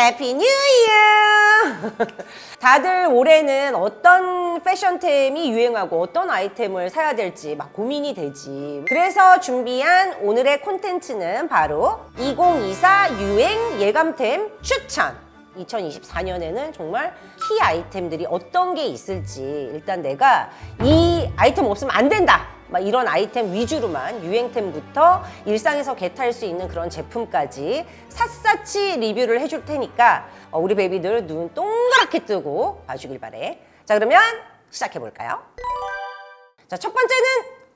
해피 뉴 이어! 다들 올해는 어떤 패션템이 유행하고 어떤 아이템을 사야 될지 막 고민이 되지. 그래서 준비한 오늘의 콘텐츠는 바로 2024 유행 예감템 추천! 2024년에는 정말 키 아이템들이 어떤 게 있을지 일단 내가 이 아이템 없으면 안 된다! 막 이런 아이템 위주로만 유행템부터 일상에서 개탈 수 있는 그런 제품까지 샅샅이 리뷰를 해줄 테니까 어, 우리 베이비들 눈 동그랗게 뜨고 봐주길 바래. 자 그러면 시작해 볼까요? 자 첫 번째는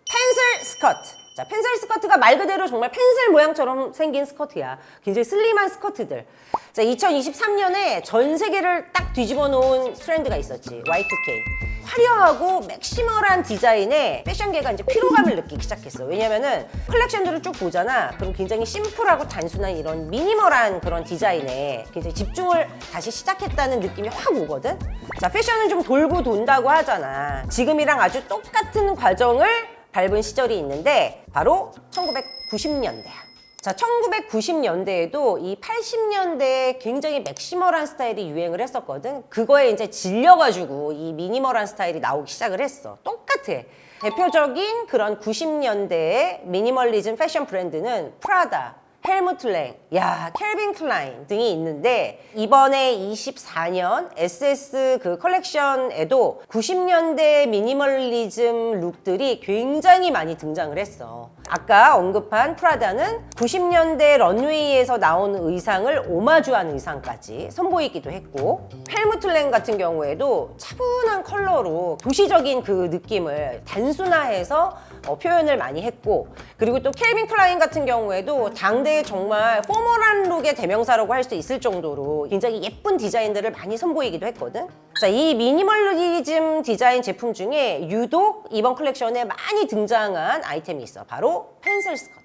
펜슬 스커트. 자 펜슬 스커트가 말 그대로 정말 펜슬 모양처럼 생긴 스커트야. 굉장히 슬림한 스커트들. 자 2023년에 전 세계를 딱 뒤집어 놓은 트렌드가 있었지. Y2K. 화려하고 맥시멀한 디자인에 패션계가 이제 피로감을 느끼기 시작했어. 왜냐면은 컬렉션들을 쭉 보잖아. 그럼 굉장히 심플하고 단순한 이런 미니멀한 그런 디자인에 굉장히 집중을 다시 시작했다는 느낌이 확 오거든. 자, 패션은 좀 돌고 돈다고 하잖아. 지금이랑 아주 똑같은 과정을 밟은 시절이 있는데 바로 1990년대야. 자, 1990년대에도 이 80년대에 굉장히 맥시멀한 스타일이 유행을 했었거든. 그거에 이제 질려가지고 이 미니멀한 스타일이 나오기 시작을 했어. 똑같아. 대표적인 그런 90년대의 미니멀리즘 패션 브랜드는 프라다, 헬무트 랭, 야, 켈빈 클라인 등이 있는데 이번에 24년 SS 그 컬렉션에도 90년대 미니멀리즘 룩들이 굉장히 많이 등장을 했어. 아까 언급한 프라다는 90년대 런웨이에서 나온 의상을 오마주한 의상까지 선보이기도 했고 헬무트 랭 같은 경우에도 차분한 컬러로 도시적인 그 느낌을 단순화해서 어, 표현을 많이 했고 그리고 또 켈빈 클라인 같은 경우에도 당대에 정말 포멀한 룩의 대명사라고 할 수 있을 정도로 굉장히 예쁜 디자인들을 많이 선보이기도 했거든. 자, 이 미니멀리즘 디자인 제품 중에 유독 이번 컬렉션에 많이 등장한 아이템이 있어. 바로 펜슬 스커트.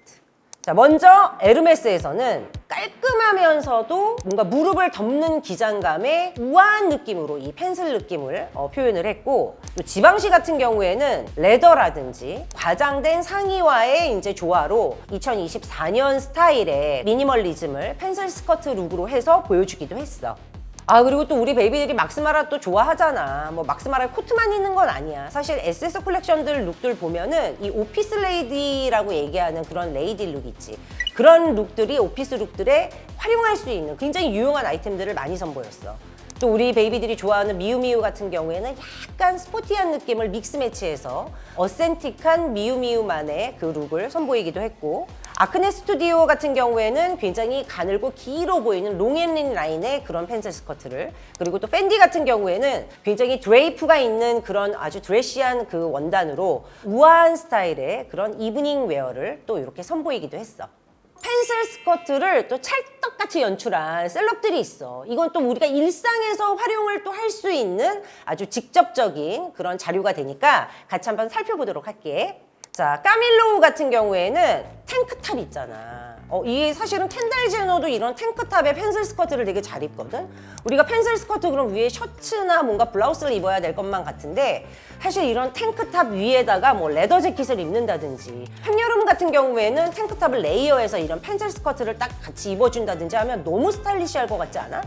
자, 먼저 에르메스에서는 깔끔하면서도 뭔가 무릎을 덮는 기장감의 우아한 느낌으로 이 펜슬 느낌을 어, 표현을 했고 또 지방시 같은 경우에는 레더라든지 과장된 상의와의 이제 조화로 2024년 스타일의 미니멀리즘을 펜슬 스커트 룩으로 해서 보여주기도 했어. 아 그리고 또 우리 베이비들이 막스마라 또 좋아하잖아. 뭐 막스마라에 코트만 있는 건 아니야. 사실 SS 컬렉션들 룩들 보면은 이 오피스 레이디라고 얘기하는 그런 레이디 룩 있지. 그런 룩들이 오피스 룩들에 활용할 수 있는 굉장히 유용한 아이템들을 많이 선보였어. 또 우리 베이비들이 좋아하는 미우미우 같은 경우에는 약간 스포티한 느낌을 믹스 매치해서 어센틱한 미우미우만의 그 룩을 선보이기도 했고 아크네 스튜디오 같은 경우에는 굉장히 가늘고 길어 보이는 롱앤린 라인의 그런 펜슬 스커트를 그리고 또 팬디 같은 경우에는 굉장히 드레이프가 있는 그런 아주 드레시한 그 원단으로 우아한 스타일의 그런 이브닝 웨어를 또 이렇게 선보이기도 했어. 펜슬 스커트를 또 찰떡같이 연출한 셀럽들이 있어. 이건 또 우리가 일상에서 활용을 또 할 수 있는 아주 직접적인 그런 자료가 되니까 같이 한번 살펴보도록 할게. 자, 까밀로우 같은 경우에는 탱크탑 있잖아. 어, 이게 사실은 켄달 제너도 이런 탱크탑에 펜슬 스커트를 되게 잘 입거든? 우리가 펜슬 스커트 그럼 위에 셔츠나 뭔가 블라우스를 입어야 될 것만 같은데 사실 이런 탱크탑 위에다가 뭐 레더 재킷을 입는다든지 한여름 같은 경우에는 탱크탑을 레이어해서 이런 펜슬 스커트를 딱 같이 입어준다든지 하면 너무 스타일리시할 것 같지 않아?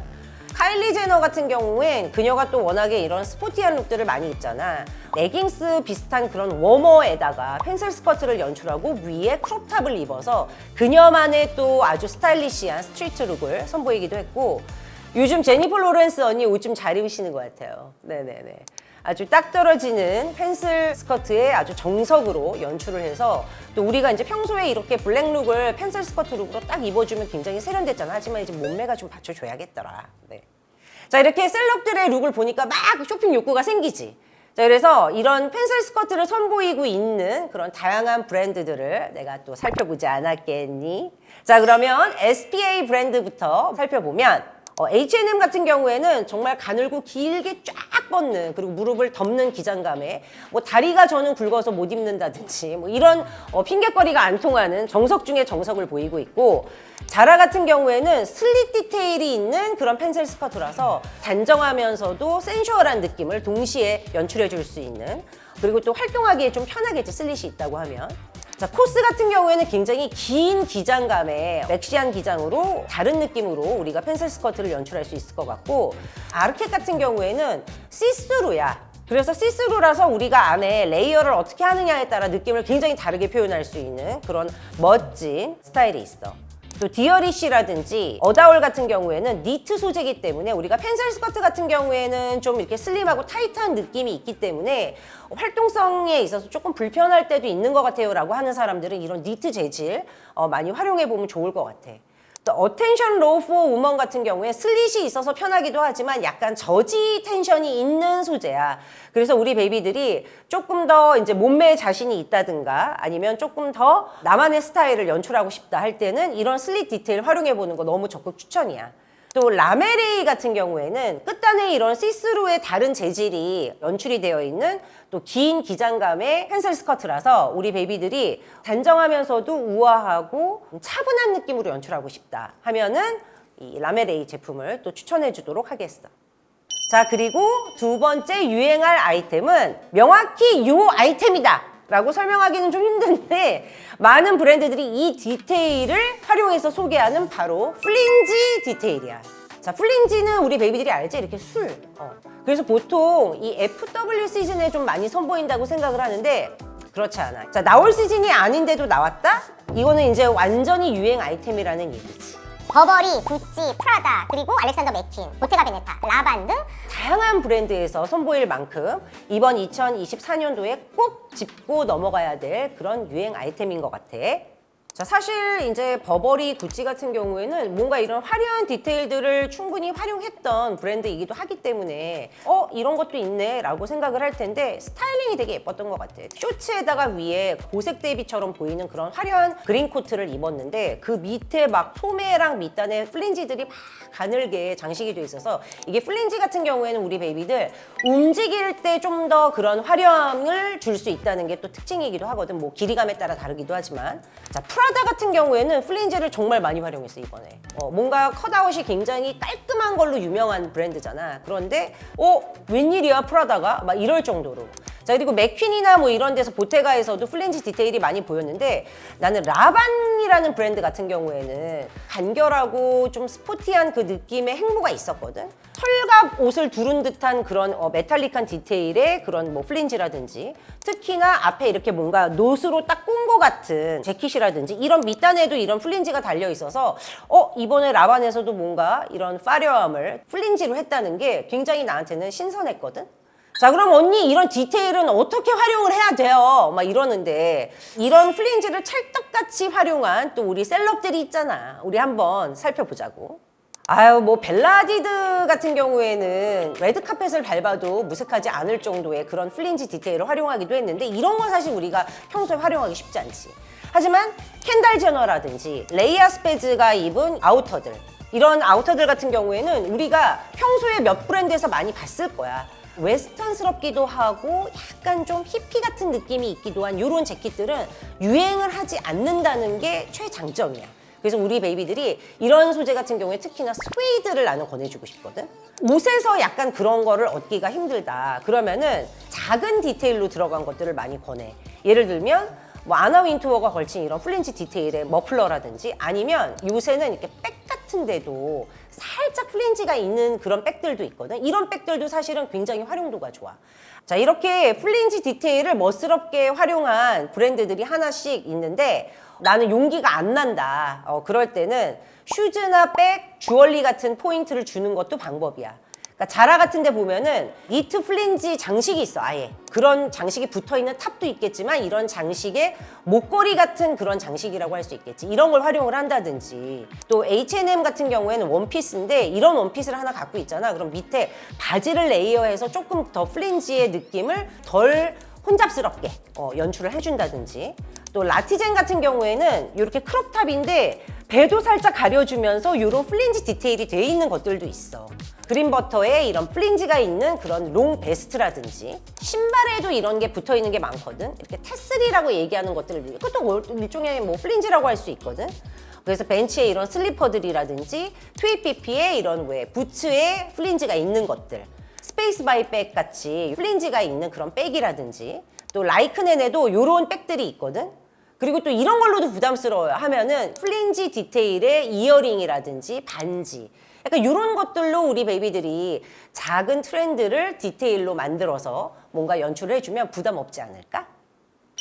카일리 제너 같은 경우엔 그녀가 또 워낙에 이런 스포티한 룩들을 많이 입잖아. 레깅스 비슷한 그런 워머에다가 펜슬 스커트를 연출하고 위에 크롭탑을 입어서 그녀만의 또 아주 스타일리시한 스트리트 룩을 선보이기도 했고 요즘 제니퍼 로렌스 언니 옷 좀 잘 입으시는 것 같아요. 네네네. 아주 딱 떨어지는 펜슬 스커트에 아주 정석으로 연출을 해서 또 우리가 이제 평소에 이렇게 블랙룩을 펜슬 스커트 룩으로 딱 입어주면 굉장히 세련됐잖아. 하지만 이제 몸매가 좀 받쳐줘야겠더라. 네. 자, 이렇게 셀럽들의 룩을 보니까 막 쇼핑 욕구가 생기지. 자, 그래서 이런 펜슬 스커트를 선보이고 있는 그런 다양한 브랜드들을 내가 또 살펴보지 않았겠니? 자, 그러면 SPA 브랜드부터 살펴보면 어, H&M 같은 경우에는 정말 가늘고 길게 쫙 뻗는 그리고 무릎을 덮는 기장감에 뭐 다리가 저는 굵어서 못 입는다든지 뭐 이런 어, 핑계거리가 안 통하는 정석 중에 정석을 보이고 있고 자라 같은 경우에는 슬릿 디테일이 있는 그런 펜슬 스커트라서 단정하면서도 센슈얼한 느낌을 동시에 연출해 줄 수 있는 그리고 또 활동하기에 좀 편하겠지 슬릿이 있다고 하면 자, 코스 같은 경우에는 굉장히 긴 기장감에 맥시한 기장으로 다른 느낌으로 우리가 펜슬 스커트를 연출할 수 있을 것 같고 아르켓 같은 경우에는 시스루야. 그래서 시스루라서 우리가 안에 레이어를 어떻게 하느냐에 따라 느낌을 굉장히 다르게 표현할 수 있는 그런 멋진 스타일이 있어. 또 디어리쉬라든지 어다올 같은 경우에는 니트 소재이기 때문에 우리가 펜슬 스커트 같은 경우에는 좀 이렇게 슬림하고 타이트한 느낌이 있기 때문에 활동성에 있어서 조금 불편할 때도 있는 것 같아요 라고 하는 사람들은 이런 니트 재질 어, 많이 활용해 보면 좋을 것 같아. 또 어텐션 로우 포 우먼 같은 경우에 슬릿이 있어서 편하기도 하지만 약간 저지 텐션이 있는 소재야. 그래서 우리 베이비들이 조금 더 이제 몸매에 자신이 있다든가 아니면 조금 더 나만의 스타일을 연출하고 싶다 할 때는 이런 슬릿 디테일 활용해 보는 거 너무 적극 추천이야. 또 라메레이 같은 경우에는 끝단에 이런 시스루의 다른 재질이 연출이 되어 있는 또 긴 기장감의 펜슬 스커트라서 우리 베이비들이 단정하면서도 우아하고 차분한 느낌으로 연출하고 싶다 하면은 이 라메레이 제품을 또 추천해 주도록 하겠어. 자, 그리고 두 번째 유행할 아이템은 명확히 요 아이템이다. 라고 설명하기는 좀 힘든데 많은 브랜드들이 이 디테일을 활용해서 소개하는 바로 플린지 디테일이야. 자, 플린지는 우리 베이비들이 알지? 이렇게 술. 어. 그래서 보통 이 FW 시즌에 좀 많이 선보인다고 생각을 하는데 그렇지 않아. 자, 나올 시즌이 아닌데도 나왔다? 이거는 이제 완전히 유행 아이템이라는 얘기지. 버버리, 구찌, 프라다, 그리고 알렉산더 맥퀸, 보테가 베네타, 라반 등 다양한 브랜드에서 선보일 만큼 이번 2024년도에 꼭 짚고 넘어가야 될 그런 유행 아이템인 것 같아. 자, 사실 이제 버버리, 구찌 같은 경우에는 뭔가 이런 화려한 디테일들을 충분히 활용했던 브랜드이기도 하기 때문에 어, 이런 것도 있네 라고 생각을 할 텐데 스타일링이 되게 예뻤던 것 같아. 쇼츠에다가 위에 고색 대비처럼 보이는 그런 화려한 그린 코트를 입었는데 그 밑에 막 소매랑 밑단에 플린지들이 막 가늘게 장식이 돼 있어서 이게 플린지 같은 경우에는 우리 베이비들 움직일 때 좀 더 그런 화려함을 줄 수 있다는 게 또 특징이기도 하거든. 뭐 길이감에 따라 다르기도 하지만 자 프라다 같은 경우에는 플린지를 정말 많이 활용했어 이번에. 어, 뭔가 컷아웃이 굉장히 깔끔한 걸로 유명한 브랜드잖아. 그런데 어 웬일이야 프라다가 막 이럴 정도로. 자 그리고 맥퀸이나 뭐 이런 데서 보테가에서도 플린지 디테일이 많이 보였는데 나는 라반이라는 브랜드 같은 경우에는 간결하고 좀 스포티한 그 느낌의 행보가 있었거든. 털갑 옷을 두른 듯한 그런 어, 메탈릭한 디테일의 그런 뭐 플린지라든지 특히나 앞에 이렇게 뭔가 노스로 딱 꼰 것 같은 재킷이라든지 이런 밑단에도 이런 플린지가 달려 있어서 어 이번에 라반에서도 뭔가 이런 파려함을 플린지로 했다는 게 굉장히 나한테는 신선했거든. 자 그럼 언니 이런 디테일은 어떻게 활용을 해야 돼요? 막 이러는데 이런 플린지를 찰떡같이 활용한 또 우리 셀럽들이 있잖아. 우리 한번 살펴보자고. 아유 뭐 벨라디드 같은 경우에는 레드카펫을 밟아도 무색하지 않을 정도의 그런 플린지 디테일을 활용하기도 했는데 이런 건 사실 우리가 평소에 활용하기 쉽지 않지. 하지만 켄달 제너라든지 레이아 스페즈가 입은 아우터들 이런 아우터들 같은 경우에는 우리가 평소에 몇 브랜드에서 많이 봤을 거야 웨스턴스럽기도 하고 약간 좀 히피 같은 느낌이 있기도 한 이런 재킷들은 유행을 하지 않는다는 게 최장점이야. 그래서 우리 베이비들이 이런 소재 같은 경우에 특히나 스웨이드를 나는 권해주고 싶거든. 옷에서 약간 그런 거를 얻기가 힘들다. 그러면은 작은 디테일로 들어간 것들을 많이 권해. 예를 들면 뭐 아나 윈투어가 걸친 이런 플린지 디테일의 머플러라든지 아니면 요새는 이렇게 백 같은데도 살짝 플린지가 있는 그런 백들도 있거든. 이런 백들도 사실은 굉장히 활용도가 좋아. 자, 이렇게 플린지 디테일을 멋스럽게 활용한 브랜드들이 하나씩 있는데 나는 용기가 안 난다. 어, 그럴 때는 슈즈나 백, 주얼리 같은 포인트를 주는 것도 방법이야. 그러니까 자라 같은 데 보면은 니트 플린지 장식이 있어 아예. 그런 장식이 붙어 있는 탑도 있겠지만 이런 장식에 목걸이 같은 그런 장식이라고 할 수 있겠지. 이런 걸 활용을 한다든지. 또 H&M 같은 경우에는 원피스인데 이런 원피스를 하나 갖고 있잖아. 그럼 밑에 바지를 레이어해서 조금 더 플린지의 느낌을 덜 혼잡스럽게 어, 연출을 해준다든지 또 라티젠 같은 경우에는 이렇게 크롭탑인데 배도 살짝 가려주면서 이런 플린지 디테일이 돼 있는 것들도 있어. 그린버터에 이런 플린지가 있는 그런 롱 베스트라든지 신발에도 이런 게 붙어 있는 게 많거든. 이렇게 테슬이라고 얘기하는 것들을 그것도 일종의 뭐 플린지라고 할 수 있거든. 그래서 벤치에 이런 슬리퍼들이라든지 트위피피에 이런 왜 부츠에 플린지가 있는 것들. 스페이스 바이 백 같이 플린지가 있는 그런 백이라든지 또 라이크넨에도 이런 백들이 있거든. 그리고 또 이런 걸로도 부담스러워요 하면은 플린지 디테일의 이어링이라든지 반지 약간 이런 것들로 우리 베이비들이 작은 트렌드를 디테일로 만들어서 뭔가 연출을 해주면 부담 없지 않을까?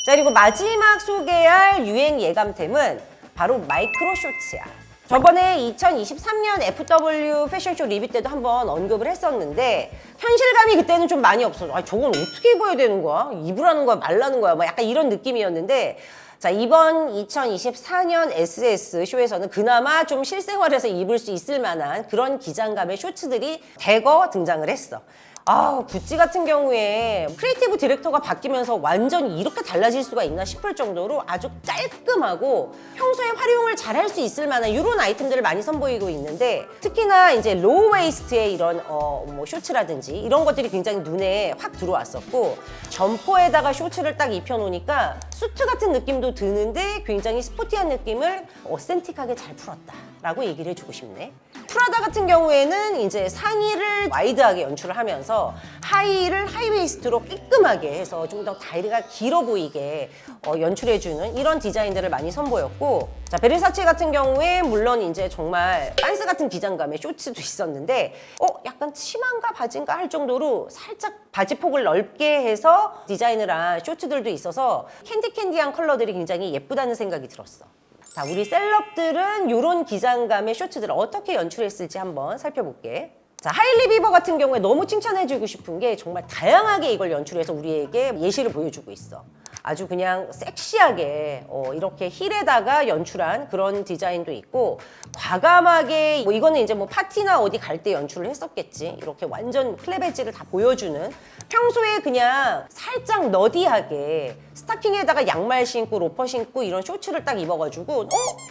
자 그리고 마지막 소개할 유행 예감템은 바로 마이크로 쇼츠야. 저번에 2023년 FW 패션쇼 리뷰 때도 한번 언급을 했었는데 현실감이 그때는 좀 많이 없어서 아 저건 어떻게 입어야 되는 거야? 입으라는 거야 말라는 거야? 막 약간 이런 느낌이었는데 자 이번 2024년 SS 쇼에서는 그나마 좀 실생활에서 입을 수 있을 만한 그런 기장감의 쇼츠들이 대거 등장을 했어. 아, 구찌 같은 경우에 크리에이티브 디렉터가 바뀌면서 완전히 이렇게 달라질 수가 있나 싶을 정도로 아주 깔끔하고 평소에 활용을 잘 할 수 있을 만한 이런 아이템들을 많이 선보이고 있는데 특히나 이제 로우 웨이스트의 이런 어, 뭐 쇼츠라든지 이런 것들이 굉장히 눈에 확 들어왔었고 점퍼에다가 쇼츠를 딱 입혀놓으니까 수트 같은 느낌도 드는데 굉장히 스포티한 느낌을 어센틱하게 잘 풀었다 라고 얘기를 해주고 싶네. 프라다 같은 경우에는 이제 상의를 와이드하게 연출을 하면서 하의를 하이웨이스트로 깔끔하게 해서 좀 더 다리가 길어 보이게 어, 연출해주는 이런 디자인들을 많이 선보였고 자 베르사체 같은 경우에 물론 이제 정말 빤스 같은 기장감의 쇼츠도 있었는데 어 약간 치마인가 바지인가 할 정도로 살짝 바지 폭을 넓게 해서 디자인을 한 쇼츠들도 있어서 캔디 캔디한 컬러들이 굉장히 예쁘다는 생각이 들었어. 자, 우리 셀럽들은 이런 기장감의 쇼츠들을 어떻게 연출했을지 한번 살펴볼게. 자, 하일리 비버 같은 경우에 너무 칭찬해주고 싶은 게 정말 다양하게 이걸 연출해서 우리에게 예시를 보여주고 있어. 아주 그냥 섹시하게 어, 이렇게 힐에다가 연출한 그런 디자인도 있고 과감하게 뭐 이거는 이제 뭐 파티나 어디 갈 때 연출을 했었겠지. 이렇게 완전 클레베지를 다 보여주는 평소에 그냥 살짝 너디하게 스타킹에다가 양말 신고 로퍼 신고 이런 쇼츠를 딱 입어가지고 어?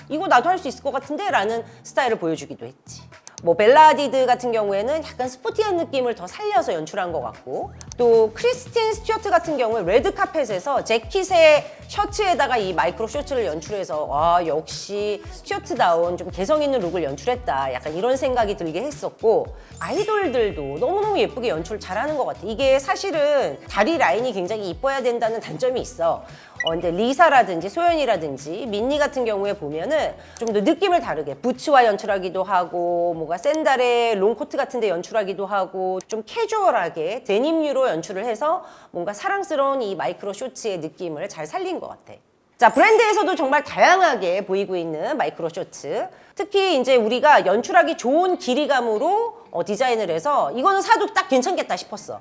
이거 나도 할 수 있을 것 같은데 라는 스타일을 보여주기도 했지. 뭐 벨라디드 같은 경우에는 약간 스포티한 느낌을 더 살려서 연출한 것 같고 또 크리스틴 스튜어트 같은 경우에 레드 카펫에서 재킷의 셔츠에다가 이 마이크로 쇼츠를 연출해서 와 역시 스튜어트다운 좀 개성 있는 룩을 연출했다. 약간 이런 생각이 들게 했었고 아이돌들도 너무너무 예쁘게 연출 잘하는 것 같아. 이게 사실은 다리 라인이 굉장히 이뻐야 된다는 단점이 있어 어, 근데 리사라든지 소연이라든지 민니 같은 경우에 보면은 좀 더 느낌을 다르게 부츠와 연출하기도 하고 뭐가 샌달에 롱코트 같은 데 연출하기도 하고 좀 캐주얼하게 데님류로 연출을 해서 뭔가 사랑스러운 이 마이크로 쇼츠의 느낌을 잘 살린 것 같아. 자, 브랜드에서도 정말 다양하게 보이고 있는 마이크로 쇼츠. 특히 이제 우리가 연출하기 좋은 길이감으로 어, 디자인을 해서 이거는 사도 딱 괜찮겠다 싶었어.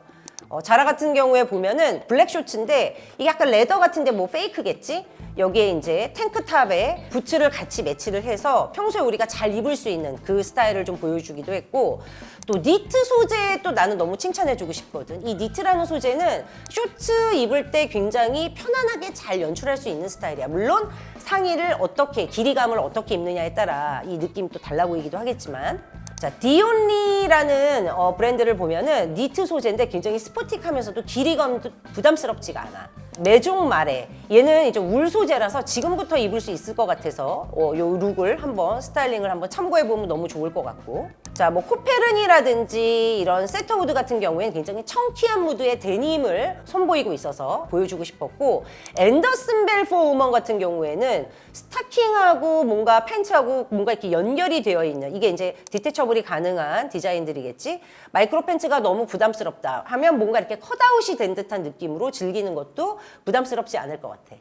어, 자라 같은 경우에 보면은 블랙 쇼츠인데 이게 약간 레더 같은데 뭐 페이크겠지? 여기에 이제 탱크탑에 부츠를 같이 매치를 해서 평소에 우리가 잘 입을 수 있는 그 스타일을 좀 보여주기도 했고 또 니트 소재 또 나는 너무 칭찬해주고 싶거든. 이 니트라는 소재는 쇼츠 입을 때 굉장히 편안하게 잘 연출할 수 있는 스타일이야. 물론 상의를 어떻게 길이감을 어떻게 입느냐에 따라 이 느낌이 또 달라 보이기도 하겠지만 자, 디온리라는 어, 브랜드를 보면은 니트 소재인데 굉장히 스포틱하면서도 길이감도 부담스럽지가 않아. 매종 말에 얘는 이제 울 소재라서 지금부터 입을 수 있을 것 같아서 어, 요 룩을 한번 스타일링을 한번 참고해 보면 너무 좋을 것 같고. 자, 뭐 코페른이라든지 이런 세터우드 같은 경우에는 굉장히 청키한 무드의 데님을 선보이고 있어서 보여주고 싶었고 앤더슨 벨포 우먼 같은 경우에는 스타킹하고 뭔가 팬츠하고 뭔가 이렇게 연결이 되어 있는 이게 이제 디테처블이 가능한 디자인들이겠지 마이크로 팬츠가 너무 부담스럽다 하면 뭔가 이렇게 컷아웃이 된 듯한 느낌으로 즐기는 것도 부담스럽지 않을 것 같아.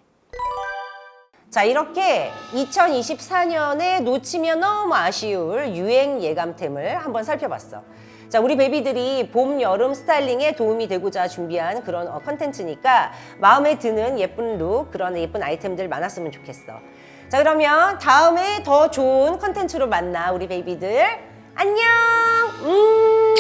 자, 이렇게 2024년에 놓치면 너무 아쉬울 유행 예감템을 한번 살펴봤어. 자, 우리 베비들이 봄, 여름 스타일링에 도움이 되고자 준비한 그런 어, 컨텐츠니까 마음에 드는 예쁜 룩, 그런 예쁜 아이템들 많았으면 좋겠어. 자, 그러면 다음에 더 좋은 컨텐츠로 만나, 우리 베이비들. 안녕! 음